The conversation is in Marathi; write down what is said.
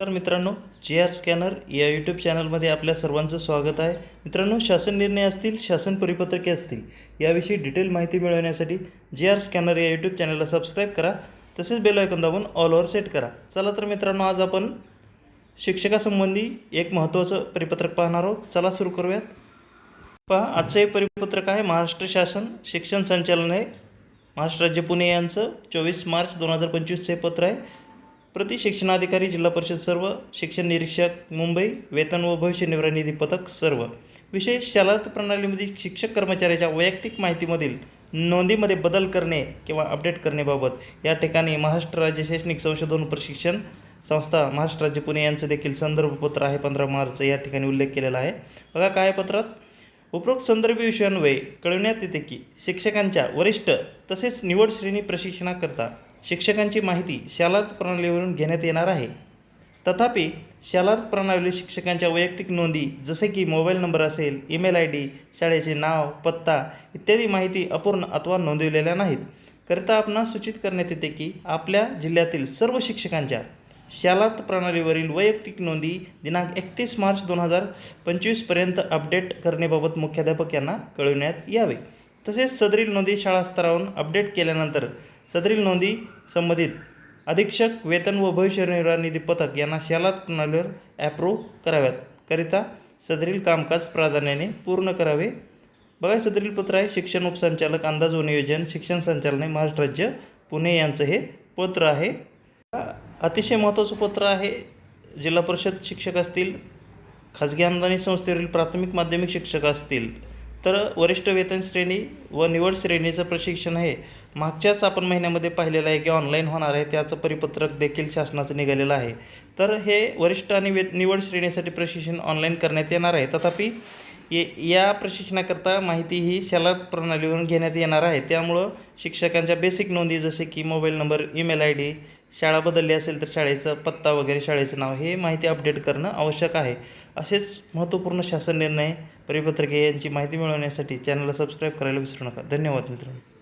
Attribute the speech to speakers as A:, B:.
A: तर मित्रांनो जी आर स्कॅनर या यूट्यूब चॅनलमध्ये आपल्या सर्वांचं स्वागत आहे. मित्रांनो शासन निर्णय असतील शासन परिपत्रके असतील याविषयी डिटेल माहिती मिळवण्यासाठी जी आर स्कॅनर या यूट्यूब चॅनलला सबस्क्राईब करा. तसेच बेल आयकॉन दाबून ऑलवर सेट करा. चला तर मित्रांनो आज आपण शिक्षकासंबंधी एक महत्त्वाचं परिपत्रक पाहणार आहोत. चला सुरू करूयात. पहा आजचं हे परिपत्रक आहे महाराष्ट्र शासन शिक्षण संचालनालय महाराष्ट्र राज्य पुणे यांचं चोवीस मार्च दोन हजार पंचवीसचे हे पत्र आहे. प्रति शिक्षणाधिकारी जिल्हा परिषद सर्व शिक्षण निरीक्षक मुंबई वेतन व भविष्य निर्वाह निधी पथक सर्व. विषय शालात प्रणालीमध्ये शिक्षक कर्मचाऱ्याच्या वैयक्तिक माहितीमधील नोंदीमध्ये बदल करणे किंवा अपडेट करण्याबाबत या ठिकाणी महाराष्ट्र राज्य शैक्षणिक संशोधन प्रशिक्षण संस्था महाराष्ट्र राज्य पुणे यांचं देखील संदर्भपत्र आहे पंधरा मार्च या ठिकाणी उल्लेख केलेला आहे. बघा काय पत्रात. उपरोक्त संदर्भ विषयांन्वये कळविण्यात येते की शिक्षकांच्या वरिष्ठ तसेच निवड श्रेणी प्रशिक्षणाकरता शिक्षकांची माहिती शालार्थ प्रणालीवरून घेण्यात येणार आहे. तथापि शालार्थ प्रणाली शिक्षकांच्या वैयक्तिक नोंदी जसे की मोबाईल नंबर असेल ईमेल आय डी शाळेचे नाव पत्ता इत्यादी माहिती अपूर्ण अथवा नोंदविलेल्या नाहीत. करिता आपणास सूचित करण्यात येते की आपल्या जिल्ह्यातील सर्व शिक्षकांच्या शालार्थ प्रणालीवरील वैयक्तिक नोंदी दिनांक एकतीस मार्च दोन हजार पंचवीसपर्यंत अपडेट करण्याबाबत मुख्याध्यापक यांना कळविण्यात यावे. तसेच सदरील नोंदी शाळा स्तरावरून अपडेट केल्यानंतर सदरील नोंदी संबंधित अधीक्षक वेतन व भविष्य निर्वाह निधी पथक यांना शालात प्रणालीवर ॲप्रूव्ह कराव्यात. करिता सदरील कामकाज प्राधान्याने पूर्ण करावे. बघा सदरील पत्र आहे शिक्षण उपसंचालक अंदाज व नियोजन शिक्षण संचालने महाराष्ट्र राज्य पुणे यांचं हे पत्र आहे. अतिशय महत्त्वाचं पत्र आहे जिल्हा परिषद शिक्षक असतील खाजगी अनुदानित संस्थेवरील प्राथमिक माध्यमिक शिक्षक असतील तर वरिष्ठ वेतन श्रेणी व निवड श्रेणीचं प्रशिक्षण हे मागच्याच आपण महिन्यामध्ये पाहिलेलं आहे की ऑनलाईन होणार आहे. त्याचं परिपत्रक देखील शासनाचं निघालेलं आहे. तर हे वरिष्ठ आणि वे निवड श्रेणीसाठी प्रशिक्षण ऑनलाईन करण्यात येणार आहे. तथापि ये या प्रशिक्षणाकरता माहिती ही शाला प्रणालीवरून घेण्यात येणार आहे. त्यामुळं शिक्षकांच्या बेसिक नोंदी जसे की mobile number email I D शाळा बदलली असेल तर शाळेचं पत्ता वगैरे शाळेचं नाव हे माहिती अपडेट करणं आवश्यक आहे. असेच महत्त्वपूर्ण शासन निर्णय परिपत्रके यांची माहिती मिळवण्यासाठी चॅनलला सबस्क्राईब करायला विसरू नका. धन्यवाद मित्रांनो.